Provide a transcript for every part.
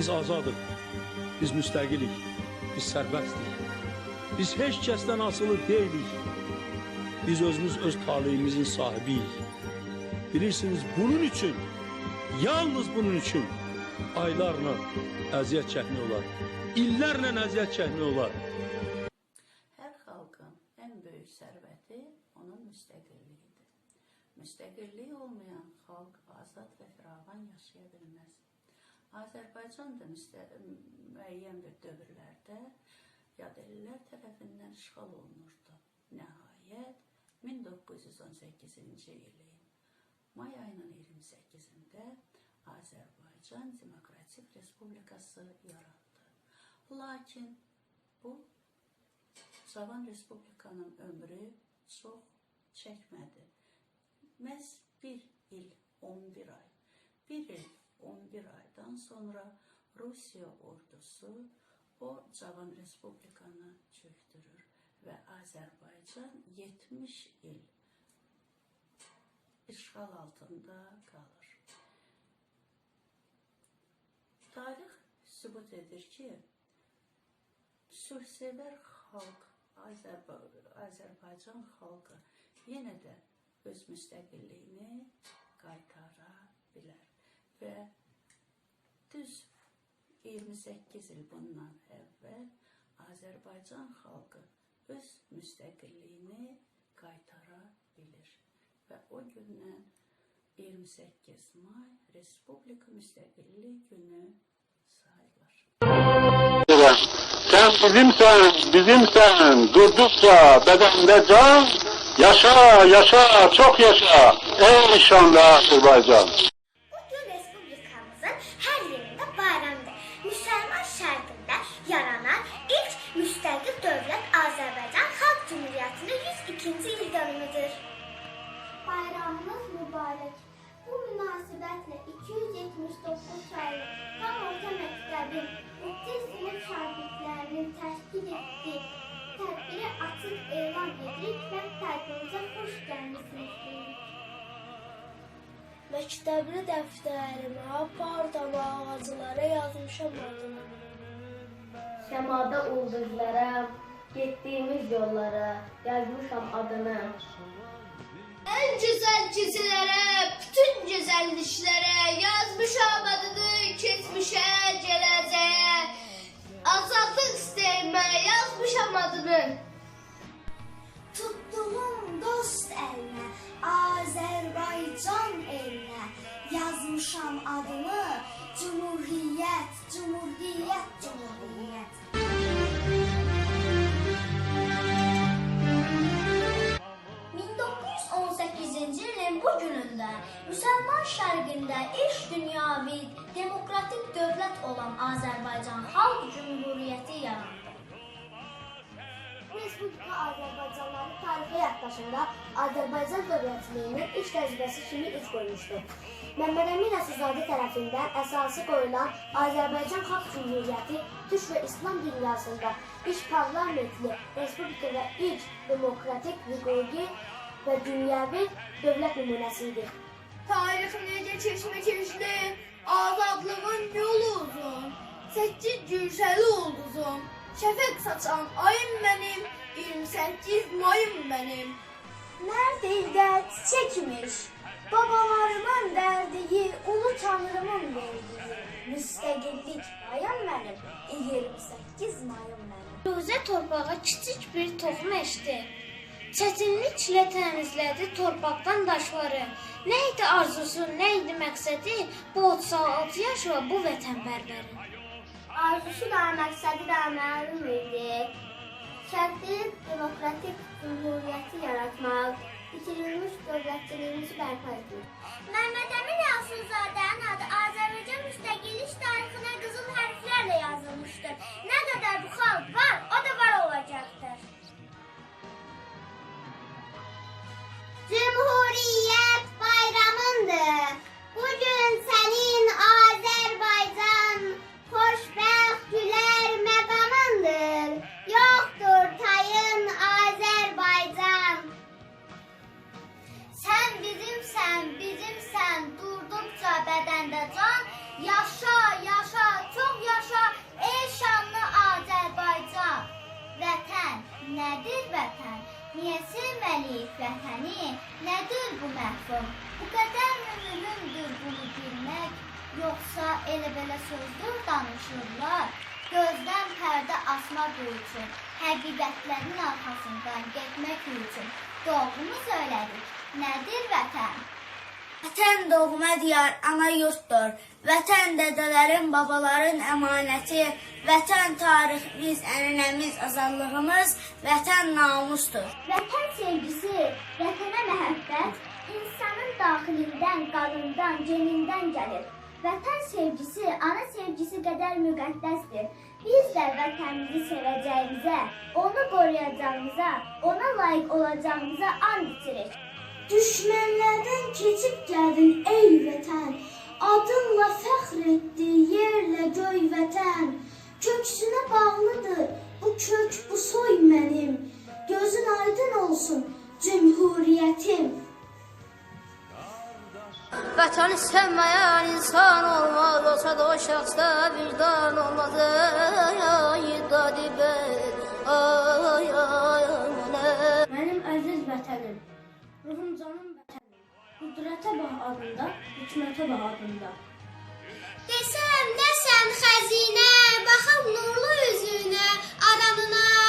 Biz azadıq. Biz müstəqilik. Biz sərbəstdik. Biz heç kəsdən asılı deyilik. Biz özümüz öz talihimizin sahibiyik. Bilirsiniz bunun için, yalnız bunun için aylarla əziyyət çəkmək olar. İllərlə əziyyət çəkmək olar. Her halkın en büyük serveti onun müstakilliğidir. Müstakilliği olmayan halk azad ve firavan yaşayabilmez. Azerbaycan da müəyyən bir dövrlərdə yadelilər tərəfindən işğal olunurdu. Nəhayət 1918-ci ilin may ayının 28-də Azərbaycan Demokratik Respublikası yarandı. Lakin bu Cavan Respublikanın ömrü çox çəkmədi. Məhz bir il 11 ay. Bir il 11 aydan sonra Rusiya ordusu o Cavan Respublikanı çöktürür və Azərbaycan 70 il işğal altında qalır. Tarix sübut edir ki, sülhsevər xalq, Azərba Azərbaycan xalqı yenə də öz müstəqilliyini qaytara bilər. Və düz 28 il bundan əvvəl Azərbaycan xalqı öz müstəqilliyini qaytara bilir. Və o gündən 28 may Respublika Müstəqillik günü sayılır. Sen bizimsen, bizimsen, durdukça bedende can, yaşa, yaşa, çok yaşa, ey şanlı Azerbaycan. Mübarək. Bu münasibətlə 279 sayılı tam orta məktəbin 3 sinif şagirdlərinin təşkil etdiyi tədbiri açıq elan edirik və tədbirimizə xoş gəlmisiniz deyirik. Məktəbli dəftərimə, pardama, ağaclara yazmışam adını. Səmada ulduzlara, getdiyimiz yollara yazmışam adını. En güzel çizilere, bütün güzelliklere yazmışam adını, keçmişe, Müsəlman şərqində ilk dünyavi demokratik dövlət olan Azərbaycan Xalq Cümhuriyyəti yarandı. Respublika Azərbaycanlıları tarixi yaxdaşında Azərbaycan dövlətliyinin ilk təcrübəsi kimi üz qoymuşdur. Məmməd Əmin Əsəzadə tərəfindən əsası qoyulan Azərbaycan Xalq Cümhuriyyəti Türk və İslam dünyasında ilk parlamentli respublika və ilk demokratik, hüquqi və dünyəvi dövlət nümunəsidir. Tarixim necə keçmişli, azadlığın yolu uzun. Sekiz gülşəli ulduzum, şəfəq saçan ayım mənim, 28 mayım mənim. Nerede çiçekmiş, babalarımın verdiği, ulu tanrımın verdiği müstəqillik mayım mənim, 28 mayım mənim. Ruzə torpağa kiçik bir toxum eşdi. Çətinliklə təmizlədi torpaqdan daşları. Nə idi arzusu, nə idi məqsədi bu 36 yaş və bu vətənpərvərin? Arzusu da, məqsədi də məlum idi. Şərqli demokratik cümhuriyyəti yaratmaq, itirilmiş dövlətçiliyimizi bərpa etmək. Məhəmməd Əmin Asılzadənin adı Azərbaycan bilmək, yoxsa elə belə sözdür danışırlar? Gözdən pərdə asmaq üçün, həqiqətlərin arxasından getmək üçün doğrumu söylədik. Nədir vətən? Vətən doğma diyar, ana yurtdur. Vətən dədələrin, babaların əmanəti. Vətən tariximiz, ənənəmiz, azadlığımız, vətən namusdur. Vətən sevgisi, vətənə məhəbbət insanın daxilindən, qanından, genindən gəlir. Vətən sevgisi ana sevgisi qədər müqəddəsdir. Biz də vətənimizi sevəcəyimizə, onu qoruyacağımıza, ona layiq olacağımıza and içirik. Düşmənlərdən keçib gəldin ey vətən. Adınla fəxr etdi yerlə göy vətən. Köksünə bağlıdır bu kök, bu soy mənim. Gözün aydın olsun cümhuriyyətim. Vətəni sevməyən insan olmaz, olsa da o şəxsdə vicdan olmaz. Ay, ay, dadi bəy, ay, ay, mənə. Mənim əziz vətənim, ruhum canım vətənim. Qüdrətə bax adında, hikmətə bax adında. Desəm nəsən xəzinə, baxım nurlu üzünə, adanına,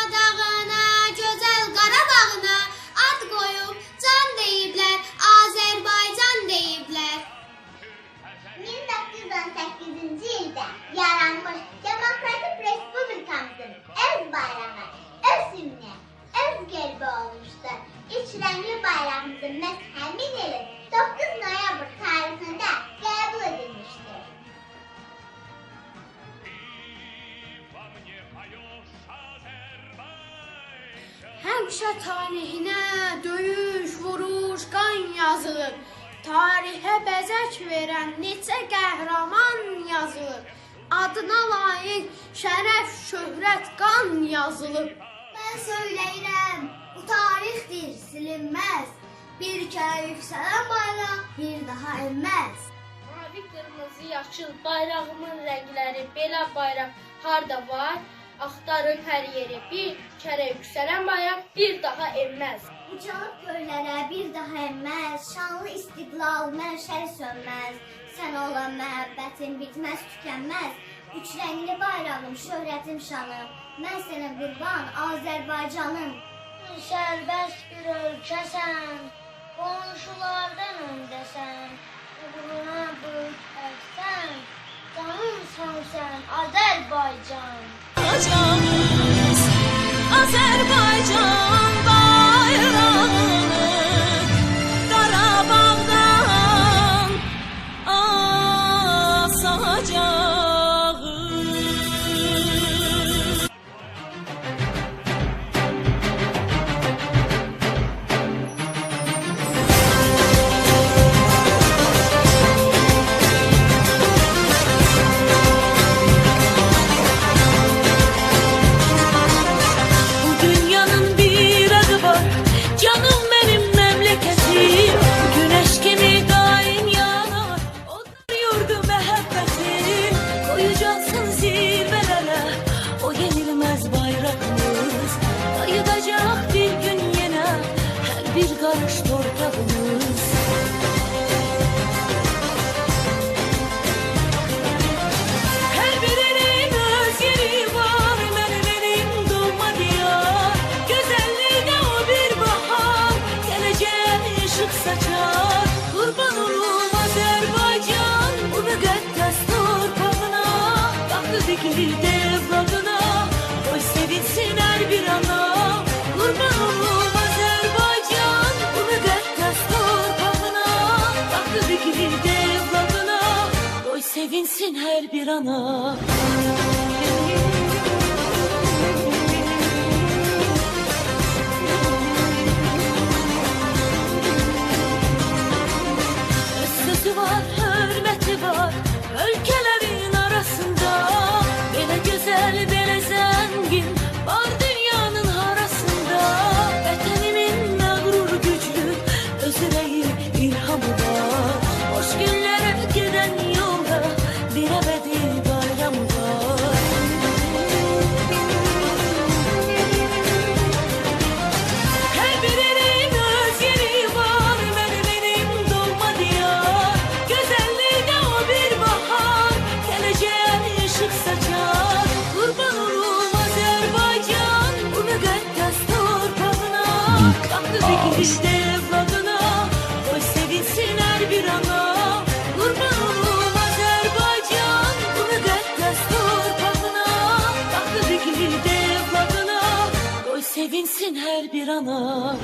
Talehinə döyüş, vuruş, qan yazılıb. Tarixə bəzək verən neçə qəhrəman yazılıb. Adına layiq şərəf, şöhrət, qan yazılıb. Mən söyləyirəm, bu tarixdir, silinməz. Bir kərə yüksələn bayraq bir daha enməz. Mavi, qırmızı, yaşıl bayrağımın rəngləri belə bayraq harda var? Axtarın hər yeri. Bir kərə yüksələn bayraq bir daha enməz. Ucalıb göylərə bir daha enməz, şanlı istiqlal mənşəri sönməz. Sən olan məhəbbətin bitməz, tükənməz. Üç rəngli bayrağım, şöhrətim, şanım. Mən sənə qurban, Azərbaycanım. Sərbəst bir ölkəsən, qonşulardan öndəsən. Uğruna böyük əksən, canımsan sən Azərbaycan. Azərbaycanız, her Sensin her bir ana.